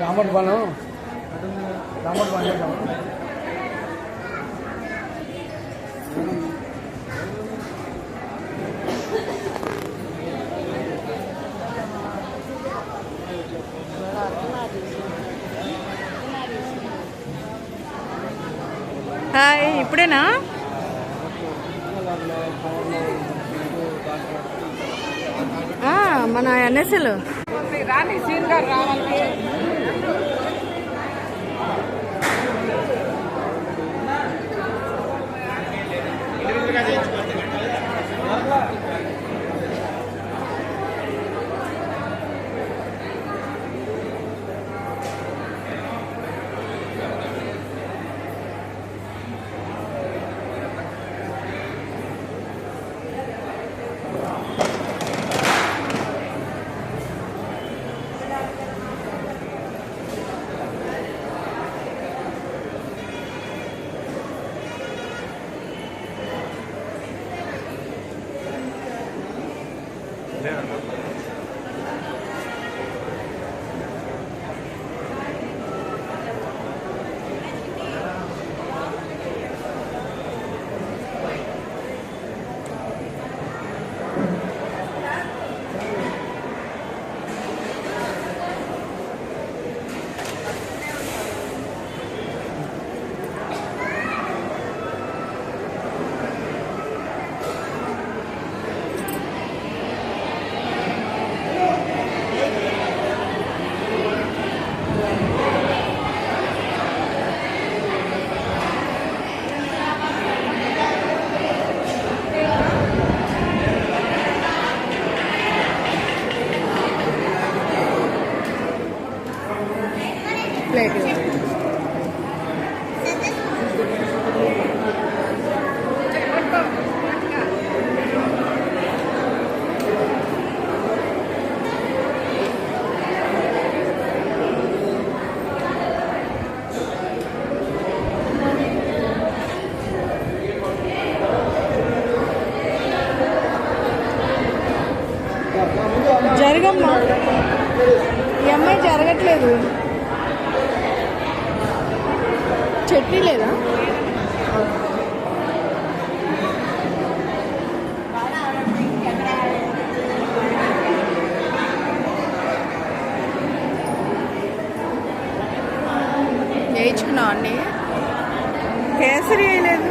Rahmat Banu Rahmat Banu? Hi ఇప్పుడేనా? ఆ, మన ఎన్ఎస్ఎల్. ప్లేట్ జరగమ్మా. ఈ అమ్మాయి జరగట్లేదు. చట్నీ లేదా? వేయించుకున్నావు అండి కేసరి వేయలేదు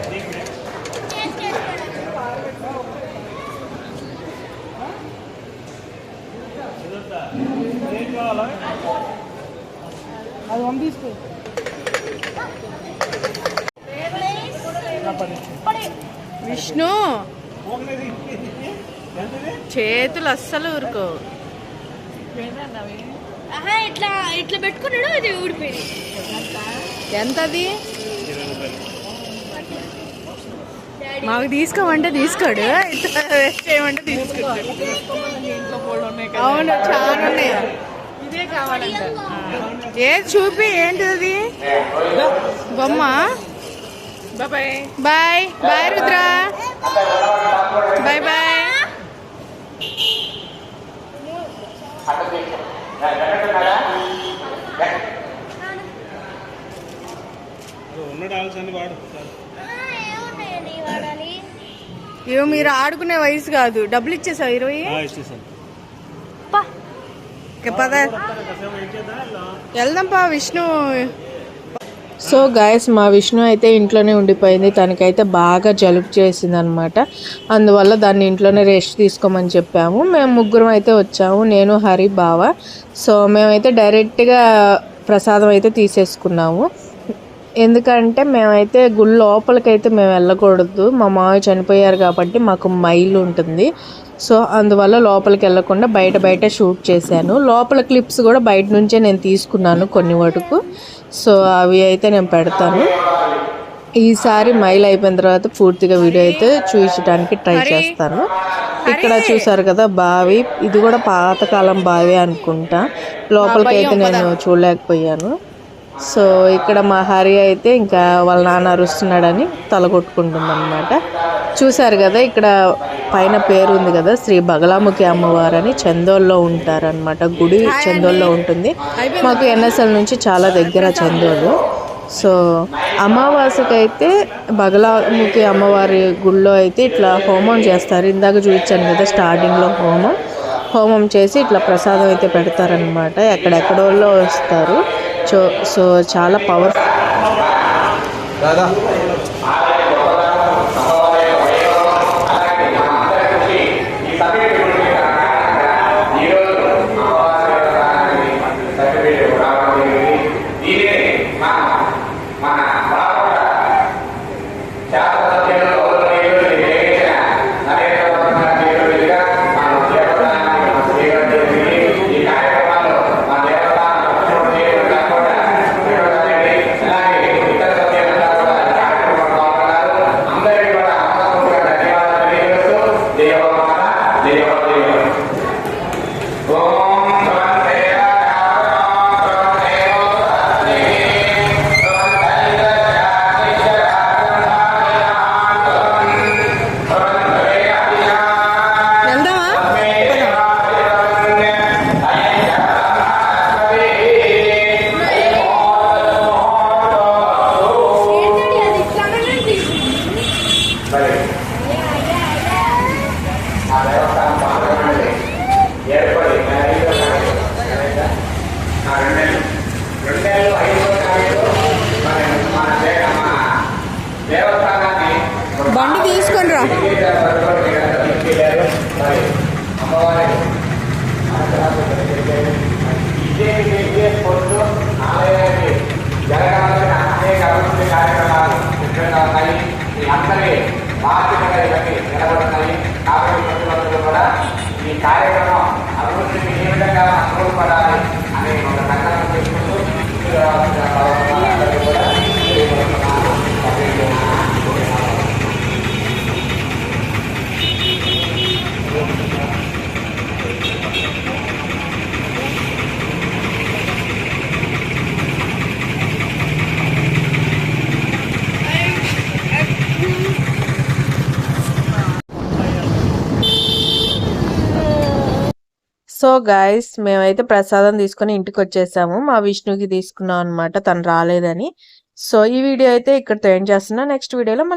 రుద్ర అది వన్ తీసుకో. విష్ణు! చేతులు అస్సలు ఊరుకో. ఇట్లా ఇట్లా పెట్టుకున్నాడు అది ఊడిపోయింది. ఎంతది? మాకు తీసుకోమంటే తీసుకోడు. ఇట్లా వేస్ట్ చేయమంటే తీసుకోడు. అవును చాలా ఉన్నాయి. ఇదే కావాలంట. ఏది చూపి ఏంటిది? బొమ్మ? Bye bye. Bye Rudra. Bye bye. ఇవి మీరు ఆడుకునే వయసు కాదు. డబ్బులు ఇచ్చేసావు ఇరవై? ఇచ్చేసాను. పద వెళ్దాంపా విష్ణు. సో గాయస్ మా విష్ణు అయితే ఇంట్లోనే ఉండిపోయింది. తనకైతే బాగా జలుబు చేసింది అనమాట అందువల్ల దాన్ని ఇంట్లోనే రెస్ట్ తీసుకోమని చెప్పాము. మేము ముగ్గురం అయితే వచ్చాము. నేను హరి బావ. సో మేమైతే డైరెక్ట్గా ప్రసాదం అయితే తీసేసుకున్నాము. ఎందుకంటే మేమైతే గుడి లోపలికైతే మేము వెళ్ళకూడదు. మా మామయ్య చనిపోయారు కాబట్టి మాకు మైలు ఉంటుంది. సో అందువల్ల లోపలికి వెళ్ళకుండా బయట బయట షూట్ చేశాను. లోపల క్లిప్స్ కూడా బయట నుంచే నేను తీసుకున్నాను కొన్ని వరకు. సో అవి అయితే నేను పెడతాను. ఈసారి మైల్ అయిపోయిన తర్వాత పూర్తిగా వీడియో అయితే చూపించడానికి ట్రై చేస్తాను. ఇక్కడ చూసారు కదా బావి. ఇది కూడా పాతకాలం బావి అనుకుంటా. లోపలికి అయితే నేను చూడలేకపోయాను. సో ఇక్కడ మా హరి అయితే ఇంకా వాళ్ళ నాన్న అరుస్తున్నాడని తల కొట్టుకుంటుంది అనమాట చూసారు కదా ఇక్కడ పైన పేరు ఉంది కదా శ్రీ బగలాముఖి అమ్మవారు అని చందోల్లో ఉంటారనమాట గుడి చందోల్లో ఉంటుంది. మాకు ఎన్ఎస్ఎల్ నుంచి చాలా దగ్గర చందోలు. సో అమావాస్యకి అయితే బగలాముఖి అమ్మవారి గుళ్ళో అయితే ఇట్లా హోమం చేస్తారు. ఇందాక చూపించాను కదా స్టార్టింగ్లో హోమం. హోమం చేసి ఇట్లా ప్రసాదం అయితే పెడతారనమాట ఎక్కడెక్కడోళ్ళో వస్తారు. సో సో చాలా పవర్ సో గాయస్ మేమైతే ప్రసాదం తీసుకొని ఇంటికి వచ్చేసాము మా విష్ణుకి తీసుకున్నాం అనమాట తను రాలేదని. సో ఈ వీడియో అయితే ఇక్కడితో ఏం చేస్తున్నా. నెక్స్ట్ వీడియోలో